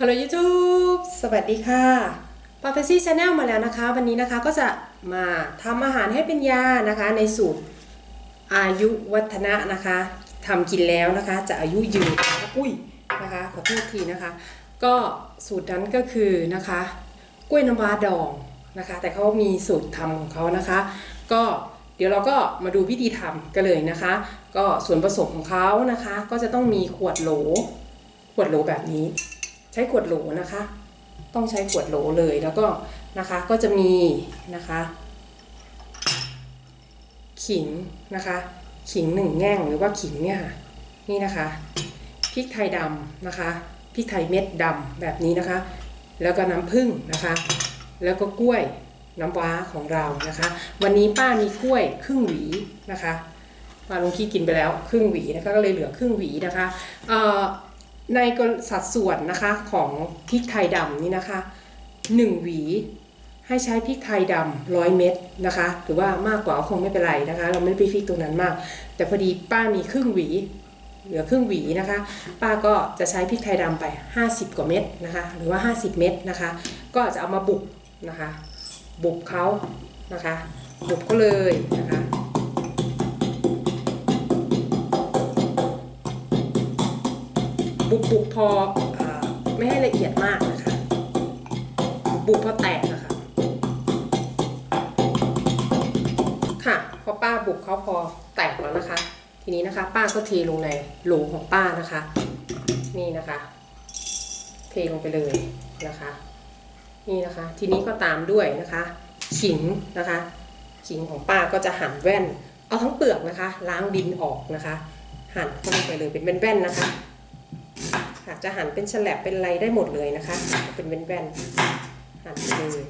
ฮัลโหล YouTube สวัสดีค่ะปาเฟซี่ชาแนลมาแล้วนะคะ วันนี้นะคะก็จะมาทำอาหารให้เป็นยานะคะ ในสูตรอายุวัฒนะนะคะทำกินแล้วนะคะ จะอายุยืนอุ้ยนะคะขอโทษทีนะคะ ก็สูตรนั้นก็คือนะคะกล้วยน้ำว้าดองนะคะ แต่เขามีสูตรทำของเขานะคะ ก็เดี๋ยวเราก็มาดูวิธีทำกันเลยนะคะ ก็ส่วนผสมของเขานะคะ ก็จะต้องมีขวดโหล ขวดโหลแบบนี้ ใช้ขวดโหลนะคะ ต้องใช้ขวดโหลเลยแล้วก็นะคะก็จะมีนะคะขิงนะคะขิงหนึ่งแง่งหรือว่าขิงเนี่ยค่ะนี่นะคะพริกไทยดำนะคะพริกไทยเม็ดดำแบบนี้นะคะ แล้วก็น้ำผึ้งนะคะ แล้วก็กล้วยน้ำว้าของเรานะคะ วันนี้ป้ามีกล้วยครึ่งหวีนะคะป้าลงขี้กินไปแล้วครึ่งหวีนะคะก็เลยเหลือครึ่งหวีนะคะเอ่อ ในสัดส่วนนะคะของพริกไทยดำนี่นะคะ1หวีให้ใช้พริกไทยดำร้อยเม็ดนะคะหรือว่ามากกว่าก็คงไม่เป็นไรนะคะ เราไม่ได้ไปฟิกตรงนั้นมาก แต่พอดีป้ามีครึ่งหวี เหลือครึ่งหวีนะคะ ป้าก็จะใช้พริกไทยดำไป 50 กว่าเม็ดนะคะ หรือว่า 50 เม็ดนะคะ ก็จะเอามาบุกนะคะ บุกเขานะคะ บุกก็เลยนะคะ บุบบุบพออไม่ให้ละเอียดมากนะคะบุบพอแตกนะคะค่ะพอป้าบุบเขาพอแตกแล้วนะคะ ทีนี้นะคะ ป้าก็เทลงในโหลของป้านะคะ นี่นะคะ เทลงไปเลยนะคะ นี่นะคะ ทีนี้ก็ตามด้วยนะคะ ขิงนะคะขิงของป้าก็จะหั่นแว่น เอาทั้งเปลือกนะคะ ล้างดินออกนะคะ หั่นเข้าลงไปเลยเป็นแว่นๆนะคะ ค่ะจะหั่นเป็นฉลับเป็นไรได้หมดเลยนะคะ เป็นแว่นๆหั่นไปเลย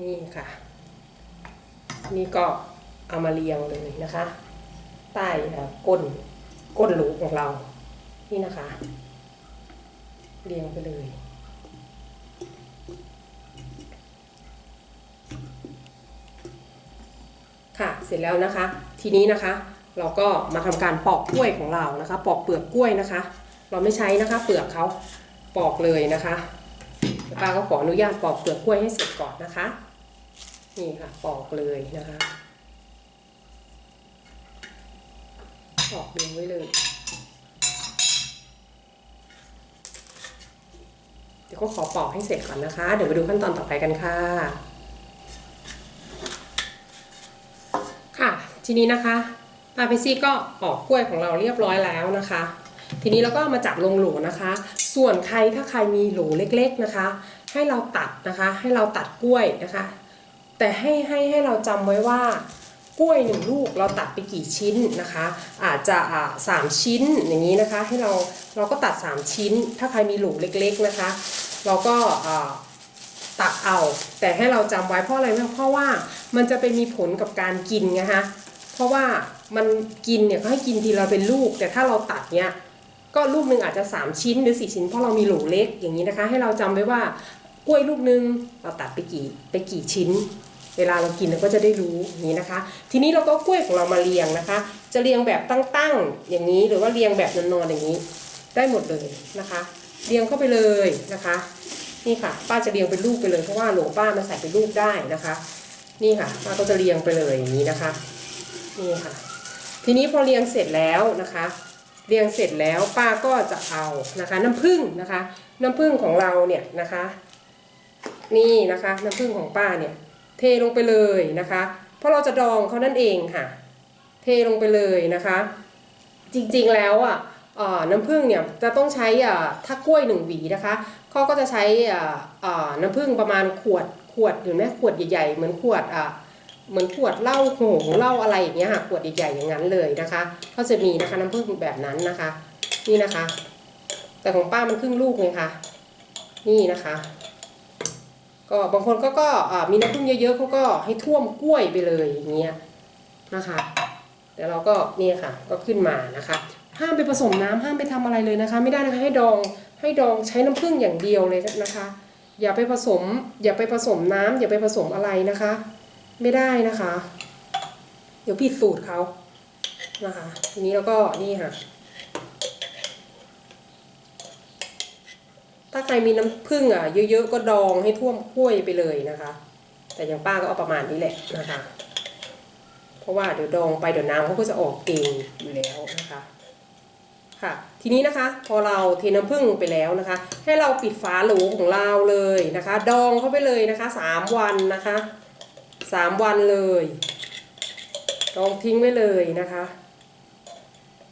นี่ค่ะ นี่ก็เอามาเรียงเลยนะคะ ใต้ก้นก้นหลูของเรา นี่นะคะ เรียงไปเลย ค่ะ เส ร็จแล้วนะคะ ทีนี้นะคะ เราก็มาทำการปอกกล้วยของเรานะคะ ปอกเปลือกกล้วยนะคะ เราไม่ใช้นะคะ เปลือกเขาปอกเลยนะคะป้าก็ขออนุญาตปอกเปลือกกล้วยให้เสร็จก่อนนะคะ นี่ค่ะปอกเลยนะคะปอกเรียงไว้เลยเดี๋ยวก็ขอปอกให้เสร็จก่อนนะคะ เดี๋ยวไปดูขั้นตอนต่อไปกันค่ะ ค่ะ ทีนี้นะคะปาเปซี่ก็ปอกกล้วยของเราเรียบร้อยแล้วนะคะ ทีนี้เราก็ามาจับลงโหลนะคะ ส่วนใครถ้าใครมีโหลเล็กๆนะคะ ให้เราตัดนะคะ ให้เราตัดกล้วยนะคะ แต่ให้ให้ให้เราจำไว้ว่ากล้วยหนึ่งลูกเราตัดไปกี่ชิ้นนะคะ อาจจะอ่าสามชิ้นอย่างนี้นะคะ ให้เราเราก็ตัด 3 ชิ้น ถ้าใครมีโหลเล็กๆนะคะ เราก็ตักเอา แต่ให้เราจำไว้เพราะอะไรเพราะว่ามันจะไปมีผลกับการกินไงฮะ ราะว่ามันกินเนี่ยเขาให้กินทีละเป็นลูก แต่ถ้าเราตัดเนี่ยก็ลูกหนึ่งอาจจะ 3 ชิ้นหรือ 4 ชิ้นเพราะเรามีโหลเล็กอย่างนี้นะคะ ให้เราจำไว้ว่ากล้วยลูกหนึ่งเราตัดไปกี่ไปกี่ชิ้น เวลาเรากินเราก็จะได้รู้อย่างนี้นะคะ ทีนี้เราก็กล้วยของเรามาเรียงนะคะ จะเรียงแบบตั้งๆอย่างนี้หรือว่าเรียงแบบนอนๆอย่างนี้ ได้หมดเลยนะคะ เรียงเข้าไปเลยนะคะ นี่ค่ะ ป้าจะเรียงเป็นรูปไปเลยเพราะว่าหลป้ามันใส่เป็นรูปได้นะคะ นี่ค่ะป้าก็จะเรียงไปเลยอย่างนี้นะคะ นี่ค่ะ ทีนี้พอเรียงเสร็จแล้วนะคะ เรียงเสร็จแล้วป้าก็จะเอานะคะ น้ำผึ้งนะคะ น้ำผึ้งของเราเนี่ยนะคะ นี่นะคะ น้ำผึ้งของป้าเนี่ย เทลงไปเลยนะคะ เพราะเราจะดองเขานั่นเองค่ะ เทลงไปเลยนะคะ จริงๆแล้วอะน้ำผึ้งเนี่ยจะต้องใช้อ่าถ้ากล้วยหนึ่งหวีนะคะเขาก็จะใช้อ่าอ่าน้ำผึ้งประมาณขวดขวดห็นไหมขวดใหญ่ๆเหมือนขวดอ่า เหมือนขวดเหล้าโหงเหล้าอะไรอย่างเงี้ยค่ะขวดใหญ่ๆอย่างนั้นเลยนะคะเขาจะมีนะคะน้ำผึ้งแบบนั้นนะคะ นี่นะคะ แต่ของป้ามันครึ่งลูกไงคะนี่นะคะ ก็บางคนก็ก็มีน้ำผึ้งเยอะๆเขาก็ให้ท่วมกล้วยไปเลยอย่างเงี้ยนะคะเดี๋ยวเราก็นี่ค่ะก็ขึ้นมานะคะ ห้ามไปผสมน้ำห้ามไปทำอะไรเลยนะคะ ไม่ได้นะคะให้ดองให้ดองใช้น้ำผึ้งอย่างเดียวเลยนะคะ อย่าไปผสม อย่าไปผสมน้ำอย่าไปผสมอะไรนะคะ ไม่ได้นะคะ เดี๋ยวผิดสูตรเขานะคะ ทีนี้เราก็นี่ค่ะ ถ้าใครมีน้ำผึ้งอะ เยอะๆก็ดองให้ท่วมถ้วยไปเลยนะคะ แต่อย่างป้าก็เอาประมาณนี้แหละนะคะ เพราะว่าเดี๋ยวดองไปเดี๋ยวน้ำเขาก็จะออกเองอยู่แล้วนะคะค่ะทีนี้นะคะพอเราเทน้ำผึ้งไปแล้วนะคะ ให้เราปิดฝาโหลของเราเลยนะคะ ดองเข้าไปเลยนะคะสามวันนะคะ สามวันเลยดองทิ้งไว้เลยนะคะ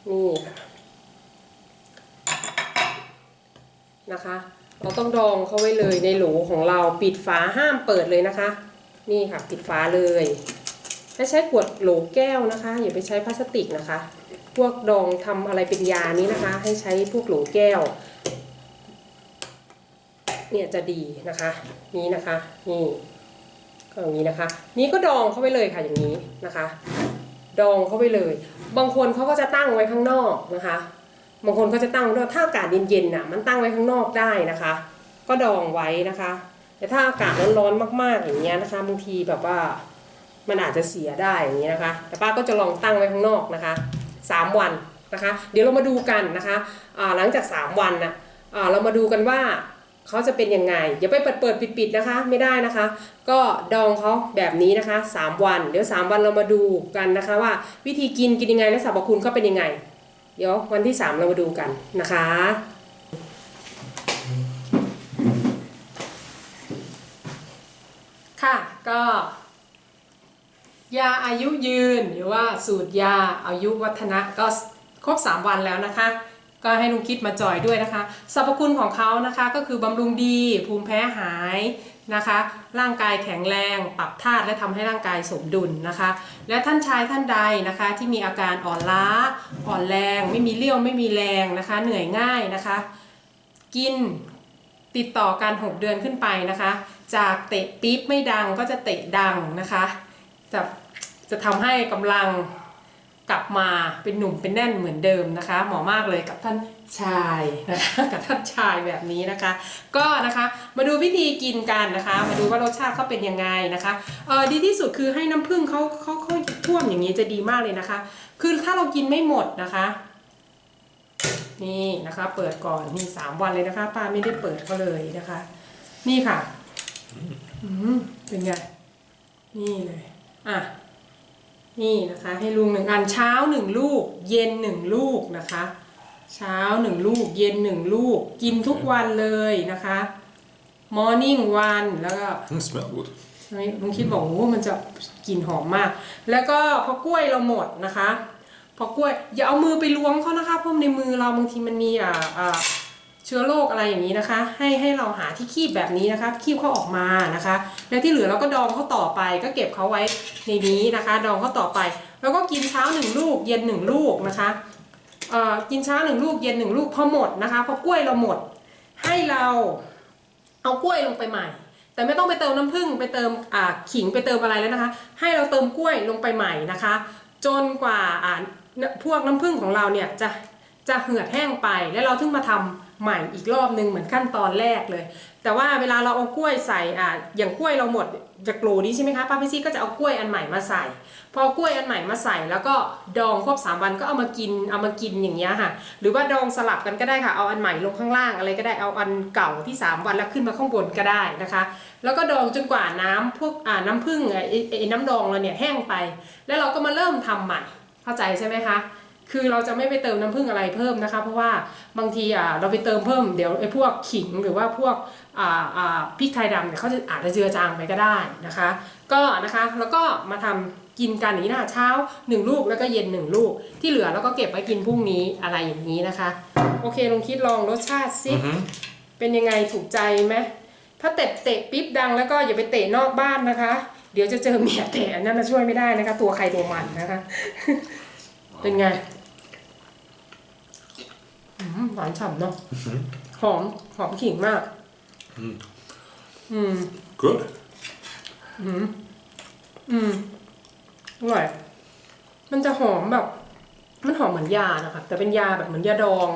นี่ค่ะนะคะ เราต้องดองเข้าไว้เลยในโหลของเราปิดฝาห้ามเปิดเลยนะคะ นี่ค่ะปิดฝาเลยให้ใช้ขวดโหลแก้วนะคะ อย่าไปใช้พลาสติกนะคะ พวกดองทำอะไรเป็นยานี้นะคะ ให้ใช้พวกโหลแก้ว เนี่ยจะดีนะคะ นี้นะคะนี่ ก็อย่างนี้นะคะ นี้ก็ดองเข้าไปเลยค่ะอย่างนี้นะคะ ดองเข้าไปเลย บางคนเขาก็จะตั้งไว้ข้างนอกนะคะ บางคนก็จะตั้งไว้ถ้าอากาศเย็นๆน่ะมันตั้งไว้ข้างนอกได้นะคะ ก็ดองไว้นะคะ แต่ถ้าอากาศร้อนๆมากๆอย่างเงี้ยนะคะบางทีแบบว่ามันอาจจะเสียได้อย่างนี้นะคะ แต่ป้าก็จะลองตั้งไว้ข้างนอกนะคะสามวันนะคะ เดี๋ยวเรามาดูกันนะคะหลังจากสามวันนะอ่าเรามาดูกันว่า เขาจะเป็นยังไงอย่าไปเปิดเปิดปิดปิดนะคะไม่ได้นะคะ ก็ดองเขาแบบนี้นะคะสามวัน เดี๋ยวสามวันเรามาดูกันนะคะ ว่าวิธีกินกินยังไงและสรรพคุณเขาเป็นยังไง เดี๋ยววันที่สามเรามาดูกันนะคะค่ะก็ยาอายุยืนหรือว่าสูตรยาอายุวัฒนะก็ครบ 3 วันแล้วนะคะ ก็ให้ลุงคิดมาจอยด้วยนะคะสรรพคุณของเขานะคะก็คือบำรุงดี ภูมิแพ้หายนะคะ ร่างกายแข็งแรง ปรับธาตุและทำให้ร่างกายสมดุลนะคะ และท่านชายท่านใดนะคะ ที่มีอาการอ่อนล้า อ่อนแรง ไม่มีเลี้ยวไม่มีแรงนะคะ เหนื่อยง่ายนะคะ กินติดต่อกัน 6 เดือนขึ้นไปนะคะ จากเตะปี๊บไม่ดังก็จะเตะดังนะคะ จะจะทำให้กำลัง กลับมาเป็นหนุ่มเป็นแน่นเหมือนเดิมนะคะ เหมาะมากเลยกับท่านชายนะคะกับท่านชายแบบนี้นะคะ ก็นะคะมาดูวิธีกินกันนะคะ มาดูว่ารสชาติเขาเป็นยังไงนะคะเออดีที่สุดคือให้น้ำผึ้งเขาเขาเขาท่วมอย่างนี้จะดีมากเลยนะคะ คือถ้าเรากินไม่หมดนะคะ นี่นะคะ เปิดก่อนนี่สามวันเลยนะคะป้าไม่ได้เปิดเขาเลยนะคะ นี่ค่ะ อืมเป็นไงนี่เลยอะ นี่นะคะให้ลุงหนึ่งอันเช้าหนึ่งลูก เย็นหนึ่งลูกนะคะ เช้าหนึ่งลูก เย็นหนึ่งลูก กินทุกวันเลยนะคะมอร์นิ่งวันแล้วก็ Mm, smell good. ลุงคิดบอกโอ้โหมันจะกลิ่นหอมมาก แล้วก็พอกล้วยเราหมดนะคะ พอกล้วยอย่าเอามือไปล้วงเขานะคะเพราะในมือเราบางทีมันมีอ่าอ่า เชื้อโรคอะไรอย่างนี้นะคะ ให้ให้เราหาที่คีบแบบนี้นะคะ คีบเขาออกมานะคะ แล้วที่เหลือเราก็ดองเขาต่อไป ก็เก็บเขาไว้ในนี้นะคะ ดองเขาต่อไป แล้วก็กินเช้าหนึ่งลูก เย็นหนึ่งลูกนะคะเอ่อกินเช้าหนึ่งลูกเย็นหนึ่งลูกพอหมดนะคะพอกล้วยเราหมด ให้เราเอากล้วยลงไปใหม่ แต่ไม่ต้องไปเติมน้ำผึ้งไปเติมอ่าขิงไปเติมอะไรแล้วนะคะ ให้เราเติมกล้วยลงไปใหม่นะคะ จนกว่าอ่าพวกน้ำผึ้งของเราเนี่ยจะจะเหือดแห้งไปแล้วเราถึงมาทำ ใหม่อีกรอบนึงเหมือนขั้นตอนแรกเลย แต่ว่าเวลาเราเอากล้วยใส่อ่าอย่างกล้วยเราหมดจากโกลนี้ใช่ไหมคะป้าพิซี่ก็จะเอากล้วยอันใหม่มาใส่ พอกล้วยอันใหม่มาใส่ แล้วก็ดองครบสามวันก็เอามากินเอามากินอย่างเงี้ยค่ะ หรือว่าดองสลับกันก็ได้ค่ะเอาอันใหม่ลงข้างล่างอะไรก็ได้เอาอันเก่าที่ 3 วันแล้วขึ้นมาข้างบนก็ได้นะคะ แล้วก็ดองจนกว่าน้ำพวกอ่าน้ำผึ้งไอ้ไอ้ไอ้น้ำดองเราเนี่ยแห้งไป แล้วเราก็มาเริ่มทำใหม่เข้าใจใช่ไหมคะ คือเราจะไม่ไปเติมน้ำผึ้งอะไรเพิ่มนะคะ เพราะว่าบางทีอะเราไปเติมเพิ่มเดี๋ยวไอ้พวกขิงหรือว่าพวกอ่าอ่าพริกไทยดำเนี่ยเขาจะอาจจะเจือจางไปก็ได้นะคะ ก็นะคะแล้วก็มาทำกินกันอย่างนี้นะคะเช้า 1 ลูกแล้วก็เย็น 1 ลูก ที่เหลือเราก็เก็บไว้กินพรุ่งนี้อะไรอย่างนี้นะคะ โอเคลองคิดลองรสชาติสิ Mhm. เป็นยังไงถูกใจไหมถ้าเตะเตะปิ๊บดังแล้วก็อย่าไปเตะนอกบ้านนะคะ เดี๋ยวจะเจอเมียเตะอันนั้นนะช่วยไม่ได้นะคะ ตัวใครตัวมันนะคะ เป็นไงอืม หวานฉ่ำเนาะหอมหอมขิงมาก อืม Good. อืมอร่อยมันจะหอมแบบ มันหอมเหมือนยานะคะแต่เป็นยาแบบเหมือนยาดอง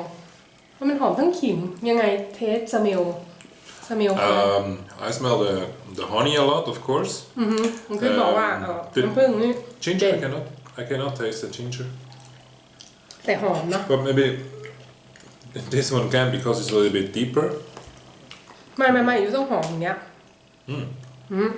เพราะมันหอมทั้งขิงยังไงเทสสเมลสเมลคือ Um, I smell the, the honey a lot, of course. อือฮึมันคือบอกว่าเออติดน้ำผึ้งนี่ Ginger, Dead. I cannot. I cannot taste the ginger. แต่หอมเนาะ But maybe this one can because it's a little bit deeper. ไม่ไม่ไม่อยู่ต้องหอมอย่างเงี้ย Mm. อืม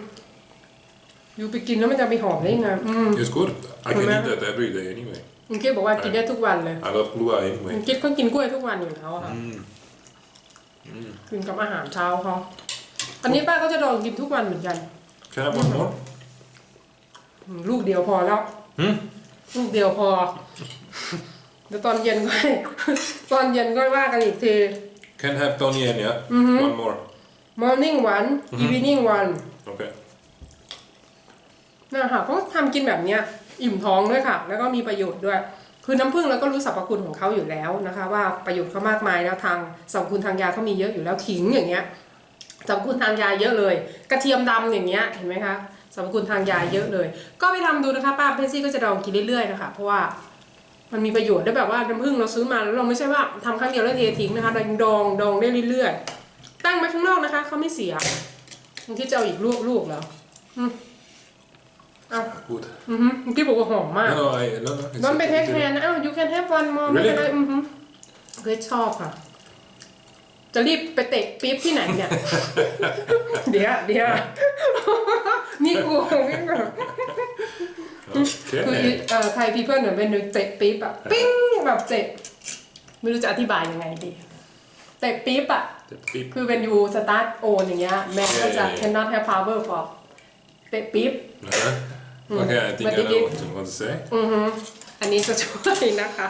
อยู่ไปกินแล้วมันจะไปหอมได้ยังไงอืม It's good. I can Remember? eat that every day anyway. คุณกิ๊บบอกว่ากินได้ทุกวันเลย I love glua คุ anyway. ณกิ๊บก็กินกล้วยทุกวันอยู่แล้วอะค่ะ Mm. กินกับอาหารเช้าเขาอันนี้ป้าก็จะลองกินทุกวันเหมือนกัน Can I have one more? อืมลูกเดียวพอแล้ว Hmm? ลูกเดียวพอ เดี๋ยวตอนเย็นก็ ตอนเย็นก็ว่ากันอีกที Can have Tony and yeah. One more. morning one evening one Okay. นะคะก็ทำกินแบบเนี้ยอิ่มท้องด้วยค่ะ แล้วก็มีประโยชน์ด้วย คือน้ำผึ้งเราก็รู้สรรพคุณของเขาอยู่แล้วนะคะ ว่าประโยชน์เขามากมายแล้วทางสรรพคุณทางยาเขามีเยอะอยู่แล้วขิงอย่างเงี้ยสรรพคุณทางยาเยอะเลย กระเทียมดำอย่างเงี้ยเห็นไหมคะสรรพคุณทางยาเยอะเลย ก็ไปทำดูนะคะป้าเพชซี่ก็จะลองกินเรื่อยๆนะคะเพราะว่า มันมีประโยชน์ด้วยแบบว่าน้ำผึ้งเราซื้อมาแล้วเราไม่ใช่ว่าทำครั้งเดียวแล้วเททิ้งนะคะเรายังดองดองได้เรื่อยๆ ตั้งไว้ข้างนอกนะคะเขาไม่เสียบางทีจะเอาอีกลูกลูกแล้ว Good. อือฮึเมื่อกี้บอกว่าหอมมาก No, no, I no, no. It's นอนไปเทค it's- แคร์นะอ้าว you can have one more ไม่ Really? เป็นไรอือฮึเฮ้ยชอบค่ะ จะรีบไปเตะปี๊บที่ไหนเนี่ย เดี๋ยวเดี๋ยวนี่กูวิ่งแบบ คือ Okay. เอ่อไทยพีเพิลเหมือนเป็นเตะปี๊บอะปิ้งแบบเตะไม่รู้จะอธิบายยังไงดีเตะปี๊บอะ The beep. คือเป็นยูสตาร์ทโอนอย่างเงี้ยแม่ก็จะ Yeah, yeah, yeah. cannot have power for เตะปี๊บ Uh-huh. Okay, I think But I it know is- what you want to say. อือฮึอันนี้จะช่วยนะคะ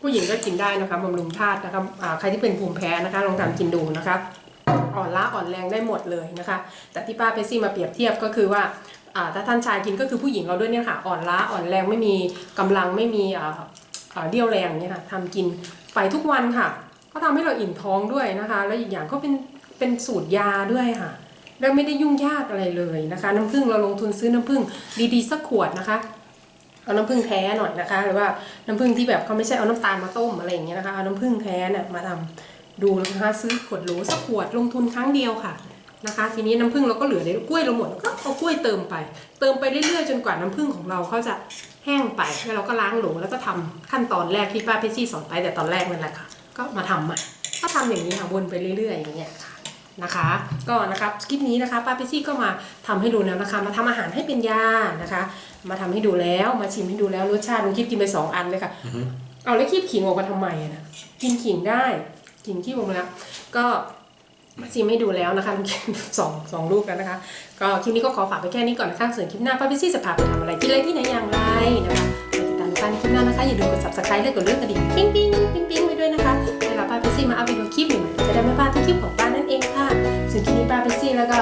ผู้หญิงก็กินได้นะคะบำรุงธาตุนะคะอ่าใครที่เป็นภูมิแพ้นะคะลองทำกินดูนะคะอ่อนล้าอ่อนแรงได้หมดเลยนะคะ แต่ที่ป้าเพชซี่มาเปรียบเทียบก็คือว่าอ่า ถ้าท่านชายกินก็คือผู้หญิงเราด้วยเนี่ยค่ะอ่อนล้าอ่อนแรงไม่มีกำลังไม่มีเรี่ยวแรงเนี่ยค่ะทำกินไปทุกวันค่ะ ก็ทำให้เราอิ่มท้องด้วยนะคะ แล้วอีกอย่างก็เป็นเป็นสูตรยาด้วยค่ะแล้วไม่ได้ยุ่งยากอะไรเลยนะคะ น้ำผึ้งเราลงทุนซื้อน้ำผึ้งดีๆสักขวดนะคะเอาน้ำผึ้งแท้หน่อยนะคะหรือว่าน้ำผึ้งที่แบบเขาไม่ใช่เอาน้ำตาลมาต้มอะไรอย่างเงี้ยนะคะเอาน้ำผึ้งแท้เนี่ยมาทำดูนะคะซื้อขวดโหลสักขวดลงทุนครั้งเดียวค่ะ นะคะ ทีนี้น้ำผึ้งเราก็เหลือในกล้วยเราหมดก็เอากล้วยเติมไป เติมไปเรื่อยๆจนกว่าน้ำผึ้งของเราเขาจะแห้งไปแล้วเราก็ล้างโหลแล้วก็ทำขั้นตอนแรกที่ป้าเพชซี่สอนไปแต่ตอนแรกนั่นแหละค่ะ ก็มาทำใหม่ก็ทำอย่างนี้ค่ะวนไปเรื่อยๆอย่างเงี้ยค่ะนะคะ ก็นะครับคลิปนี้นะคะป้าเปซี่ก็มาทำให้ดูแล้วนะคะ มาทำอาหารให้เป็นยานะคะ มาทำให้ดูแล้วมาชิมให้ดูแล้วรสชาติลุงคิดกินไปสองอันเลยค่ะเอาแล้วคีบขิงออกมาทำไมอะนะกินขิงได้ขิงคีบออกมาแล้วก็ มาซีไม่ดูแล้วนะคะลุงคิดสองสองลูกแล้วนะคะ ก็คลิปนี้ก็ขอฝากไปแค่นี้ก่อนนะคะส่วนคลิปหน้าป้าเปซี่จะพาไปทำอะไรที่ไรที่ไหนอย่างไรนะคะไปติดตามกันในคลิปหน้านะคะอย่าลืมกด subscribe และกดเลื่อนกระดิ่งปิ้งปิ้งปิ้งปิ้งไปด้วยนะคะเวลาป้าเปซี่มาอัพวิดีโอคลิปใหม่ๆจะได้ไม่พลาดทุกคลิปของป้านั่นเองค่ะส่วนคลิปนี้ป้าเปซี่แล้วก็